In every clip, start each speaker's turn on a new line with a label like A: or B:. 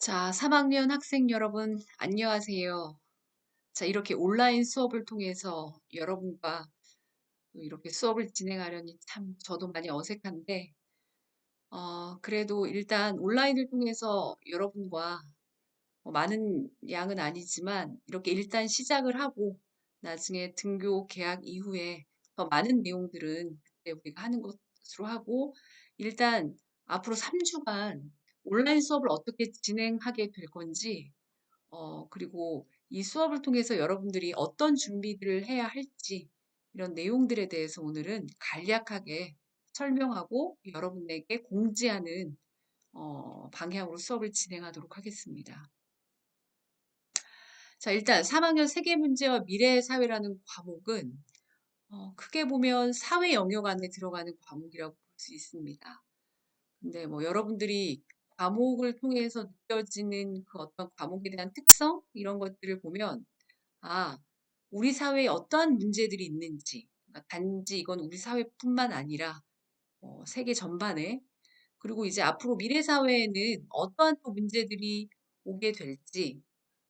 A: 자, 3학년 학생 여러분, 안녕하세요. 자, 이렇게 온라인 수업을 통해서 여러분과 또 이렇게 수업을 진행하려니 참 저도 많이 어색한데, 어, 그래도 일단 온라인을 통해서 여러분과 뭐 많은 양은 아니지만 이렇게 일단 시작을 하고 나중에 등교 개학 이후에 더 많은 내용들은 그때 우리가 하는 것으로 하고 일단 앞으로 3주간 온라인 수업을 어떻게 진행하게 될 건지 어, 그리고 이 수업을 통해서 여러분들이 어떤 준비들을 해야 할지 이런 내용들에 대해서 오늘은 간략하게 설명하고 여러분에게 공지하는 어, 방향으로 수업을 진행하도록 하겠습니다. 자, 일단 3학년 세계 문제와 미래의 사회라는 과목은 어, 크게 보면 사회 영역 안에 들어가는 과목이라고 볼 수 있습니다. 근데 뭐 여러분들이 과목을 통해서 느껴지는 그 어떤 과목에 대한 특성? 이런 것들을 보면 아 우리 사회에 어떠한 문제들이 있는지 그러니까 단지 이건 우리 사회뿐만 아니라 어, 세계 전반에 그리고 이제 앞으로 미래 사회에는 어떠한 또 문제들이 오게 될지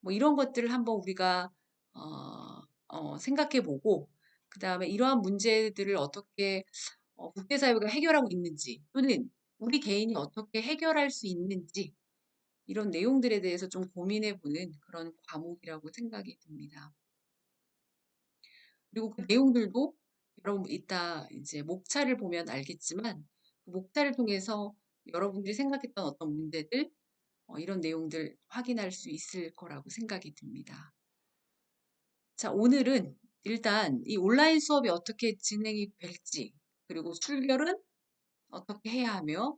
A: 뭐 이런 것들을 한번 우리가 어, 어, 생각해보고 그 다음에 이러한 문제들을 어떻게 어, 국제사회가 해결하고 있는지 또는 우리 개인이 어떻게 해결할 수 있는지 이런 내용들에 대해서 좀 고민해 보는 그런 과목이라고 생각이 듭니다. 그리고 그 내용들도 여러분 이따 이제 목차를 보면 알겠지만 그 목차를 통해서 여러분들이 생각했던 어떤 문제들 어, 이런 내용들 확인할 수 있을 거라고 생각이 듭니다. 자, 오늘은 일단 이 온라인 수업이 어떻게 진행이 될지 그리고 출결은 어떻게 해야 하며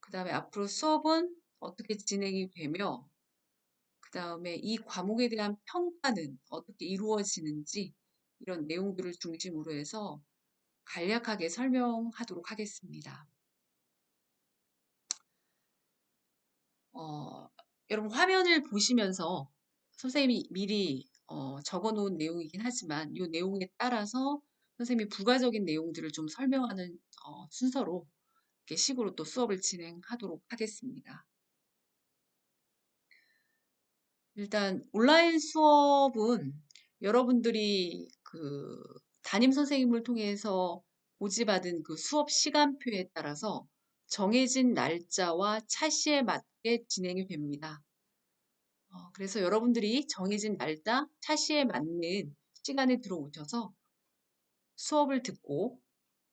A: 그 다음에 앞으로 수업은 어떻게 진행이 되며 그 다음에 이 과목에 대한 평가는 어떻게 이루어지는지 이런 내용들을 중심으로 해서 간략하게 설명하도록 하겠습니다. 어, 여러분 화면을 보시면서 선생님이 미리 어, 적어 놓은 내용이긴 하지만 이 내용에 따라서 선생님이 부가적인 내용들을 좀 설명하는 어, 순서로 이렇게 식으로 또 수업을 진행하도록 하겠습니다. 일단 온라인 수업은 여러분들이 그 담임 선생님을 통해서 고지받은 그 수업 시간표에 따라서 정해진 날짜와 차시에 맞게 진행이 됩니다. 어, 그래서 여러분들이 정해진 날짜, 차시에 맞는 시간에 들어오셔서 수업을 듣고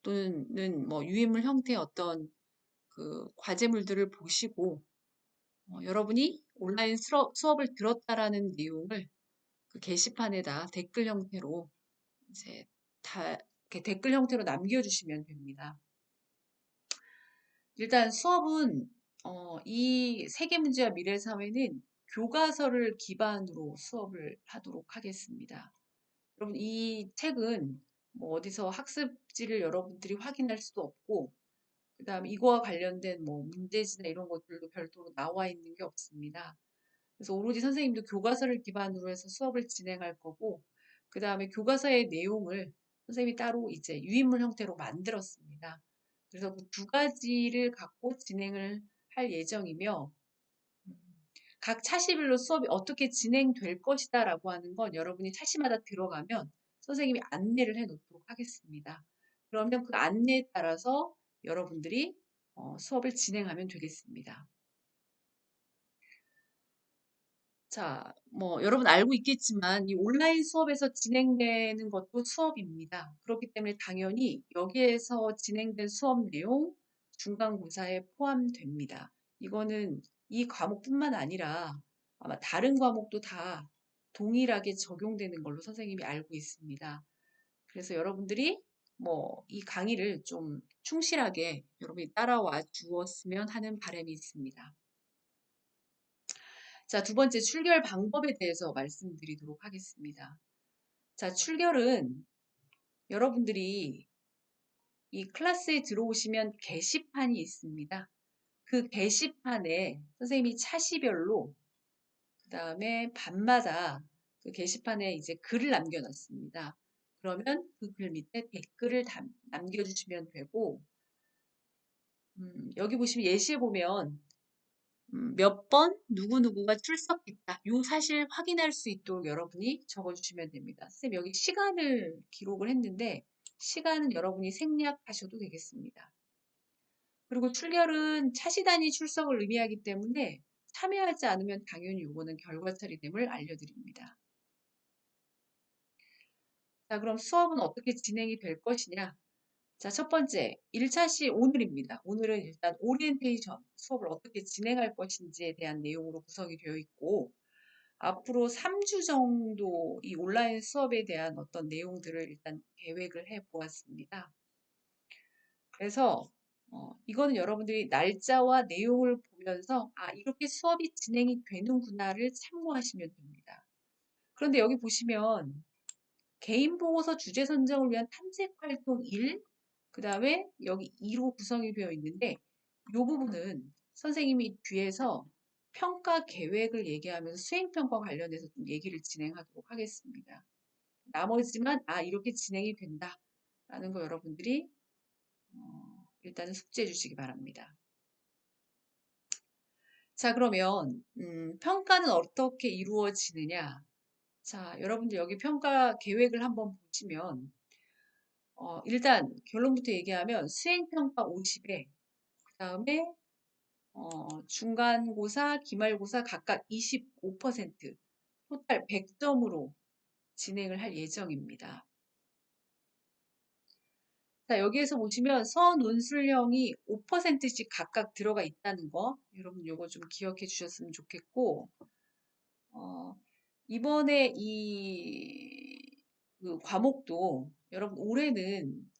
A: 또는 뭐 유인물 형태의 어떤 그 과제물들을 보시고 어, 여러분이 온라인 수업을 들었다라는 내용을 그 게시판에다 댓글 형태로 이제 다 이렇게 댓글 형태로 남겨주시면 됩니다. 일단 수업은 어, 이 세계 문제와 미래 사회는 교과서를 기반으로 수업을 하도록 하겠습니다. 여러분 이 책은 뭐 어디서 학습지를 여러분들이 확인할 수도 없고 그 다음 이거와 관련된 뭐 문제지나 이런 것들도 별도로 나와 있는 게 없습니다. 그래서 오로지 선생님도 교과서를 기반으로 해서 수업을 진행할 거고 그 다음에 교과서의 내용을 선생님이 따로 이제 유인물 형태로 만들었습니다. 그래서 그 두 가지를 갖고 진행을 할 예정이며 각 차시별로 수업이 어떻게 진행될 것이다 라고 하는 건 여러분이 차시마다 들어가면 선생님이 안내를 해 놓도록 하겠습니다. 그러면 그 안내에 따라서 여러분들이 어, 수업을 진행하면 되겠습니다. 자, 뭐 여러분 알고 있겠지만 이 온라인 수업에서 진행되는 것도 수업입니다. 그렇기 때문에 당연히 여기에서 진행된 수업 내용 중간고사에 포함됩니다. 이거는 이 과목뿐만 아니라 아마 다른 과목도 다 동일하게 적용되는 걸로 선생님이 알고 있습니다. 그래서 여러분들이 뭐 이 강의를 좀 충실하게 여러분이 따라와 주었으면 하는 바람이 있습니다. 자, 두 번째 출결 방법에 대해서 말씀드리도록 하겠습니다. 자, 출결은 여러분들이 이 클래스에 들어오시면 게시판이 있습니다. 그 게시판에 선생님이 차시별로 그 다음에 밤마다 그 게시판에 이제 글을 남겨놨습니다. 그러면 그 글 밑에 댓글을 남겨주시면 되고 음, 여기 보시면 예시에 보면 음, 몇번 누구누구가 출석했다. 요 사실 확인할 수 있도록 여러분이 적어주시면 됩니다. 선생님 여기 시간을 기록을 했는데 시간은 여러분이 생략하셔도 되겠습니다. 그리고 출결은 차시단위 출석을 의미하기 때문에 참여하지 않으면 당연히 요거는 결과 처리됨을 알려드립니다. 자, 그럼 수업은 어떻게 진행이 될 것이냐? 자, 첫 번째, 1차 시 오늘입니다. 오늘은 일단 오리엔테이션 수업을 어떻게 진행할 것인지에 대한 내용으로 구성이 되어 있고, 앞으로 3주 정도 이 온라인 수업에 대한 어떤 내용들을 일단 계획을 해 보았습니다. 그래서 어, 이거는 여러분들이 날짜와 내용을 보면서 아 이렇게 수업이 진행이 되는구나를 참고하시면 됩니다. 그런데 여기 보시면 개인 보고서 주제 선정을 위한 탐색 활동 1, 그 다음에 여기 2로 구성이 되어 있는데 이 부분은 선생님이 뒤에서 평가 계획을 얘기하면서 수행평가 관련해서 좀 얘기를 진행하도록 하겠습니다. 나머지만 아 이렇게 진행이 된다 라는 거 여러분들이 어, 일단은 숙지해 주시기 바랍니다. 자 그러면 음, 평가는 어떻게 이루어지느냐 자 여러분들 여기 평가 계획을 한번 보시면 어, 일단 결론부터 얘기하면 수행평가 50에 그 다음에 어, 중간고사, 기말고사 각각 25% 토탈 100점으로 진행을 할 예정입니다. 자, 여기에서 보시면 서논술형이 5%씩 각각 들어가 있다는 거 여러분 요거 좀 기억해 주셨으면 좋겠고 어, 이번에 이 그 과목도 여러분 올해는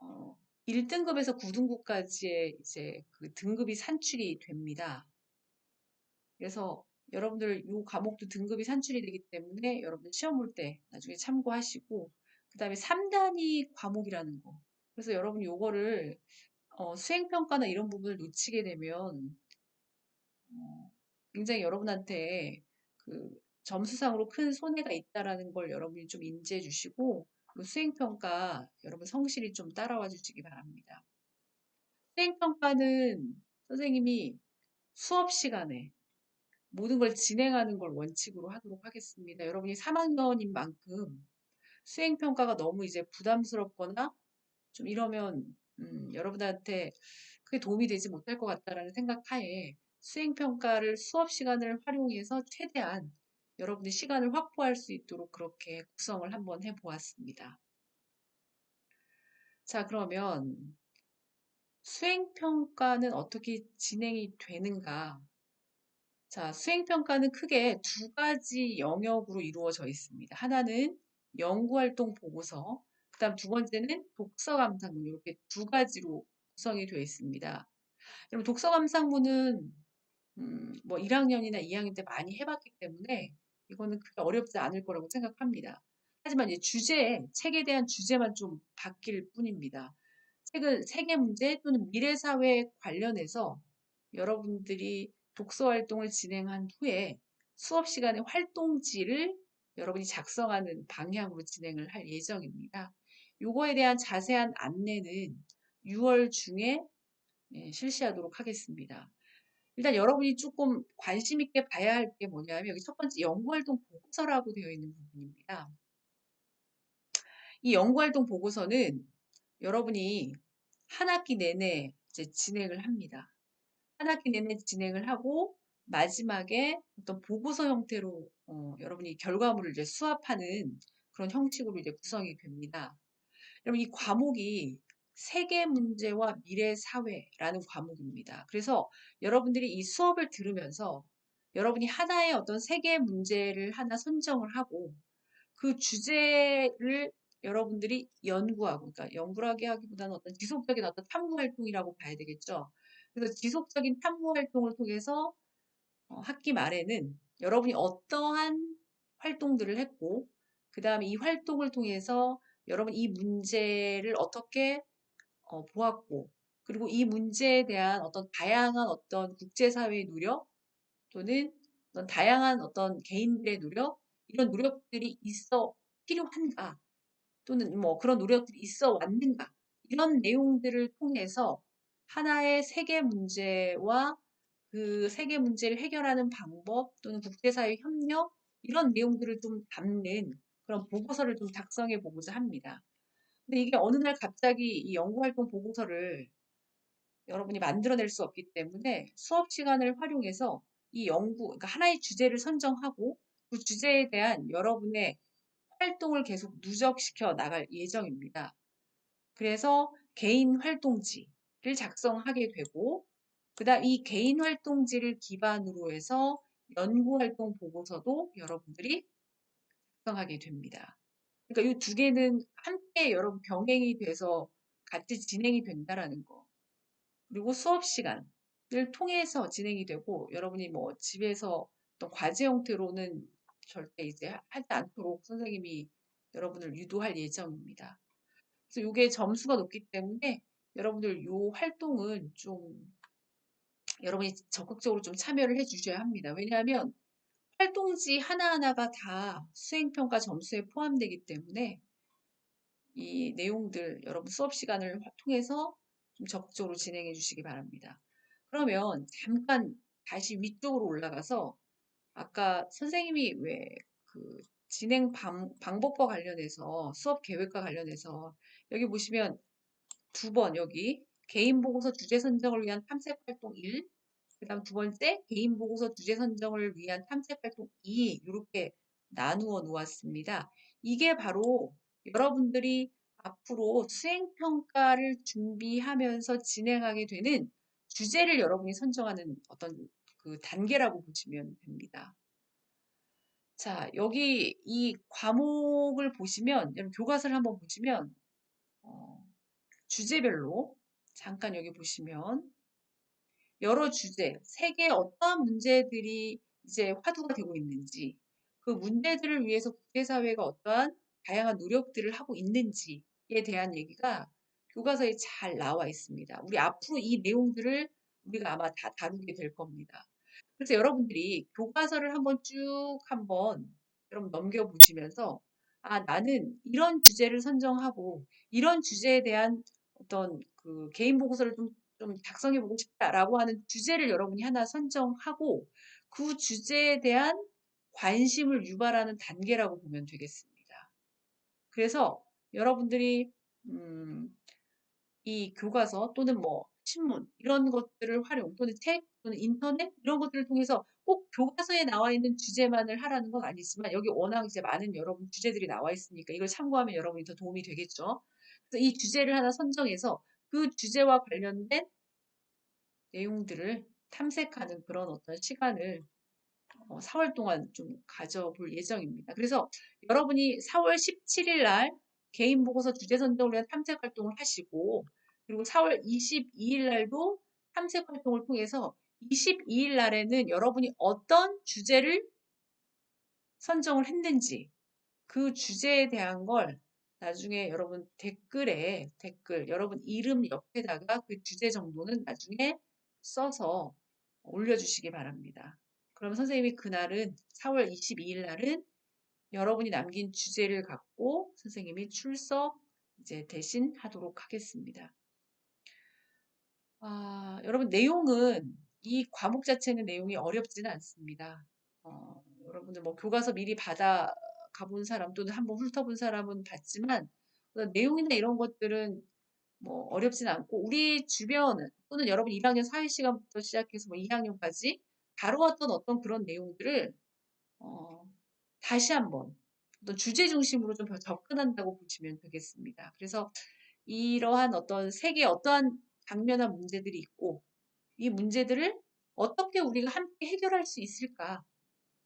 A: 어, 1등급에서 9등급까지의 이제 그 등급이 산출이 됩니다. 그래서 여러분들 이 과목도 등급이 산출이 되기 때문에 여러분들 시험 볼 때 나중에 참고하시고 그 다음에 3단위 과목이라는 거 그래서 여러분 요거를 어, 수행평가나 이런 부분을 놓치게 되면 어, 굉장히 여러분한테 그 점수상으로 큰 손해가 있다라는 걸 여러분이 좀 인지해 주시고 그 수행평가 여러분 성실히 좀 따라와 주시기 바랍니다. 수행평가는 선생님이 수업 시간에 모든 걸 진행하는 걸 원칙으로 하도록 하겠습니다. 여러분이 3학년인 만큼 수행평가가 너무 이제 부담스럽거나 좀 이러면 음, 여러분한테 그게 도움이 되지 못할 것 같다라는 생각하에 수행평가를 수업 시간을 활용해서 최대한 여러분의 시간을 확보할 수 있도록 그렇게 구성을 한번 해보았습니다. 자, 그러면 수행평가는 어떻게 진행이 되는가? 자, 수행평가는 크게 두 가지 영역으로 이루어져 있습니다. 하나는 연구활동 보고서, 그 다음 두 번째는 독서감상문, 이렇게 두 가지로 구성이 되어 있습니다. 여러분, 독서감상문은 음, 뭐 1학년이나 2학년 때 많이 해봤기 때문에 이거는 그렇게 어렵지 않을 거라고 생각합니다. 하지만 이제 주제, 책에 대한 주제만 좀 바뀔 뿐입니다. 책은 세계 문제 또는 미래 사회 관련해서 여러분들이 독서 활동을 진행한 후에 수업 시간에 활동지를 여러분이 작성하는 방향으로 진행을 할 예정입니다. 요거에 대한 자세한 안내는 6월 중에 예, 실시하도록 하겠습니다. 일단 여러분이 조금 관심 있게 봐야 할 게 뭐냐면 여기 첫 번째 연구활동 보고서라고 되어 있는 부분입니다. 이 연구활동 보고서는 여러분이 한 학기 내내 이제 진행을 합니다. 한 학기 내내 진행을 하고 마지막에 어떤 보고서 형태로 어, 여러분이 결과물을 이제 수합하는 그런 형식으로 이제 구성이 됩니다. 여러분 이 과목이 세계 문제와 미래 사회라는 과목입니다. 그래서 여러분들이 이 수업을 들으면서 여러분이 하나의 어떤 세계 문제를 하나 선정을 하고 그 주제를 여러분들이 연구하고, 그러니까 연구하게 하기보다는 어떤 지속적인 어떤 탐구 활동이라고 봐야 되겠죠. 그래서 지속적인 탐구 활동을 통해서 어, 학기 말에는 여러분이 어떠한 활동들을 했고, 그 다음에 이 활동을 통해서 여러분 이 문제를 어떻게 어, 보았고 그리고 이 문제에 대한 어떤 다양한 어떤 국제사회의 노력 또는 어떤 다양한 어떤 개인들의 노력 이런 노력들이 있어 필요한가? 또는 뭐 그런 노력들이 있어 왔는가? 이런 내용들을 통해서 하나의 세계 문제와 그 세계 문제를 해결하는 방법 또는 국제사회 협력 이런 내용들을 좀 담는 그런 보고서를 좀 작성해 보고자 합니다. 근데 이게 어느 날 갑자기 이 연구활동 보고서를 여러분이 만들어낼 수 없기 때문에 수업 시간을 활용해서 이 연구, 그러니까 하나의 주제를 선정하고 그 주제에 대한 여러분의 활동을 계속 누적시켜 나갈 예정입니다. 그래서 개인 활동지를 작성하게 되고 그 다음 이 개인 활동지를 기반으로 해서 연구 활동 보고서도 여러분들이 작성하게 됩니다. 그러니까 이 두 개는 함께 여러분 병행이 돼서 같이 진행이 된다라는 거. 그리고 수업 시간을 통해서 진행이 되고 여러분이 뭐 집에서 어떤 과제 형태로는 절대 이제 하지 않도록 선생님이 여러분을 유도할 예정입니다. 그래서 이게 점수가 높기 때문에 여러분들 이 활동은 좀 여러분이 적극적으로 좀 참여를 해 주셔야 합니다. 왜냐하면 활동지 하나하나가 다 수행평가 점수에 포함되기 때문에 이 내용들 여러분 수업 시간을 통해서 좀 적극적으로 진행해 주시기 바랍니다. 그러면 잠깐 다시 위쪽으로 올라가서 아까 선생님이 왜 그 진행 방, 방법과 관련해서 수업 계획과 관련해서 여기 보시면 두 번 여기 개인 보고서 주제 선정을 위한 탐색 활동 1, 그 다음 두 번째 개인 보고서 주제 선정을 위한 탐색 활동 2 이렇게 나누어 놓았습니다. 이게 바로 여러분들이 앞으로 수행평가를 준비하면서 진행하게 되는 주제를 여러분이 선정하는 어떤 그 단계라고 보시면 됩니다. 자, 여기 이 과목을 보시면, 여러분 교과서를 한번 보시면, 어, 주제별로 잠깐 여기 보시면 여러 주제, 세계에 어떠한 문제들이 이제 화두가 되고 있는지, 그 문제들을 위해서 국제사회가 어떠한 다양한 노력들을 하고 있는지에 대한 얘기가 교과서에 잘 나와 있습니다. 우리 앞으로 이 내용들을 우리가 아마 다 다루게 될 겁니다. 그래서 여러분들이 교과서를 한번 쭉 한번 여러분 넘겨보시면서 아, 나는 이런 주제를 선정하고 이런 주제에 대한 어떤 그 개인 보고서를 좀, 좀 작성해 보고 싶다라고 하는 주제를 여러분이 하나 선정하고 그 주제에 대한 관심을 유발하는 단계라고 보면 되겠습니다. 그래서 여러분들이 음, 이 교과서 또는 뭐 신문 이런 것들을 활용 또는 책 또는 인터넷 이런 것들을 통해서 꼭 교과서에 나와 있는 주제만을 하라는 건 아니지만 여기 워낙 이제 많은 여러분 주제들이 나와 있으니까 이걸 참고하면 여러분이 더 도움이 되겠죠. 그래서 이 주제를 하나 선정해서 그 주제와 관련된 내용들을 탐색하는 그런 어떤 시간을 4월 어, 동안 좀 가져볼 예정입니다. 그래서 여러분이 4월 17일 날 개인 보고서 주제 선정을 위한 탐색 활동을 하시고 그리고 4월 22일 날도 탐색 활동을 통해서 22일 날에는 여러분이 어떤 주제를 선정을 했는지 그 주제에 대한 걸 나중에 여러분 댓글에 댓글 여러분 이름 옆에다가 그 주제 정도는 나중에 써서 올려주시기 바랍니다. 그럼 선생님이 그날은 4월 22일 날은 여러분이 남긴 주제를 갖고 선생님이 출석 이제 대신 하도록 하겠습니다. 아, 여러분 내용은 이 과목 자체는 내용이 어렵지는 않습니다. 어, 여러분들 뭐 교과서 미리 받아 가본 사람 또는 한번 훑어본 사람은 봤지만 내용이나 이런 것들은 뭐 어렵진 않고 우리 주변 또는 여러분 1학년 사회 시간부터 시작해서 뭐 2학년까지 다루었던 어떤 그런 내용들을 어, 다시 한번 어떤 주제 중심으로 좀 접근한다고 보시면 되겠습니다. 그래서 이러한 어떤 세계에 어떠한 당면한 문제들이 있고 이 문제들을 어떻게 우리가 함께 해결할 수 있을까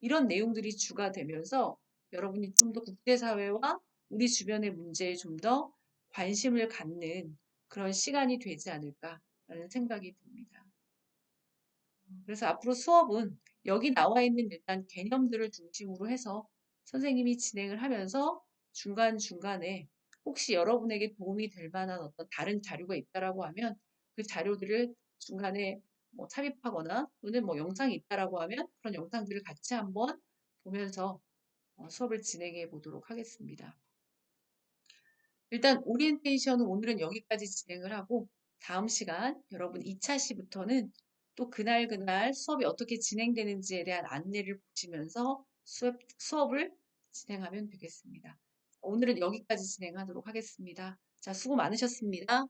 A: 이런 내용들이 주가 되면서 여러분이 좀 더 국제사회와 우리 주변의 문제에 좀 더 관심을 갖는 그런 시간이 되지 않을까라는 생각이 듭니다. 그래서 앞으로 수업은 여기 나와 있는 일단 개념들을 중심으로 해서 선생님이 진행을 하면서 중간중간에 혹시 여러분에게 도움이 될 만한 어떤 다른 자료가 있다라고 하면 그 자료들을 중간에 뭐 삽입하거나 또는 뭐 영상이 있다라고 하면 그런 영상들을 같이 한번 보면서 어, 수업을 진행해 보도록 하겠습니다. 일단 오리엔테이션은 오늘은 여기까지 진행을 하고 다음 시간 여러분 2차 시부터는 또 그날 그날 수업이 어떻게 진행되는지에 대한 안내를 보시면서 수업, 수업을 진행하면 되겠습니다. 오늘은 여기까지 진행하도록 하겠습니다. 자, 수고 많으셨습니다.